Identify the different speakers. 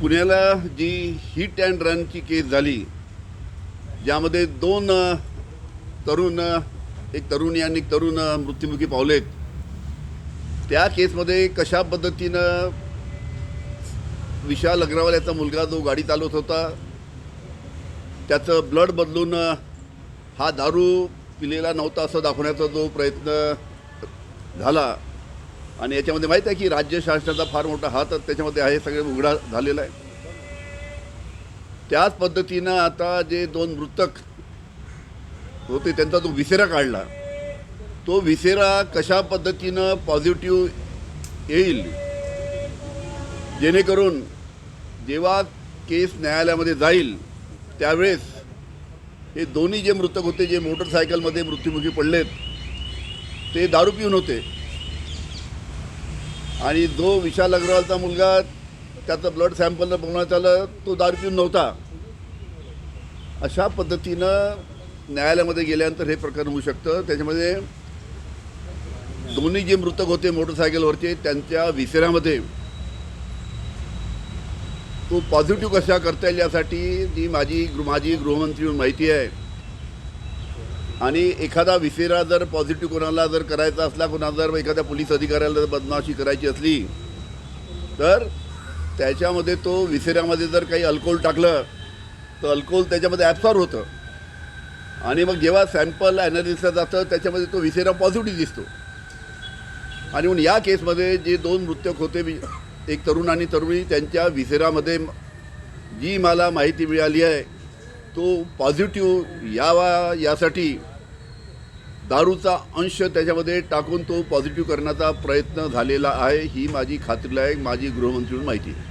Speaker 1: पुण्याला जी hit and रनची केस झाली ज्यामध्ये दोन तरुण एक तरुणी आणि एक तरुण मृत्युमुखी पावलेत. त्या केसमध्ये कशा पद्धतीनं विशाल अग्रवाल याचा मुलगा जो गाडी चालवत होता त्याचं ब्लड बदलून हा दारू पिलेला नव्हता असं दाखवण्याचा जो प्रयत्न झाला आणि याच्यामध्ये माहीत आहे की राज्य शासनाचा फार मोठा हात त्याच्यामध्ये आहे सगळे उघडा झालेला आहे. त्याच पद्धतीनं आता जे दोन मृतक होते त्यांचा तो विसेरा काढला तो विसेरा कशा पद्धतीनं पॉझिटिव्ह येईल? जेणेकरून जेव्हा केस न्यायालयामध्ये जाईल त्यावेळेस हे दोन्ही जे मृतक होते जे मोटरसायकलमध्ये मृत्युमुखी पडलेत ते दारू पिऊन होते. आणि जो विशाल अग्रवालचा मुलगा त्याचं ब्लड सॅम्पल बनवण्यात आलं तो दारू पिऊन नव्हता. अशा पद्धतीनं न्यायालयामध्ये गेल्यानंतर हे प्रकरण होऊ शकतं. त्याच्यामध्ये दोन्ही जे मृतक होते मोटरसायकलवरचे त्यांच्या विसऱ्यामध्ये तो पॉझिटिव्ह कशा करता येईल यासाठी जी माझी गृह माझी गृहमंत्री माहिती आहे. आणि एखादा विसेरा जर पॉझिटिव्ह कोणाला जर करायचा असला कोणाला जर एखाद्या पोलीस अधिकाऱ्याला जर बदमाशी करायची असली तर त्याच्यामध्ये तो विसेऱ्यामध्ये जर काही अल्कोहोल टाकलं तर अल्कोहोल त्याच्यामध्ये ॲब्सॉर्ब होतं. आणि मग जेव्हा सॅम्पल ॲनालिसिसला जातं त्याच्यामध्ये तो विसेरा पॉझिटिव्ह दिसतो. आणि म्हणून या केसमध्ये जे दोन मृतक होते एक तरुण आणि तरुणी त्यांच्या विसेरामध्ये जी मला माहिती मिळाली आहे तो पॉझिटिव्ह यावा यासाठी दारूचा अंश त्याच्यामध्ये टाकून तो पॉझिटिव्ह करण्याचा प्रयत्न झालेला आहे ही माझी खात्रीलायक माझी गृहमंत्री माहिती आहे.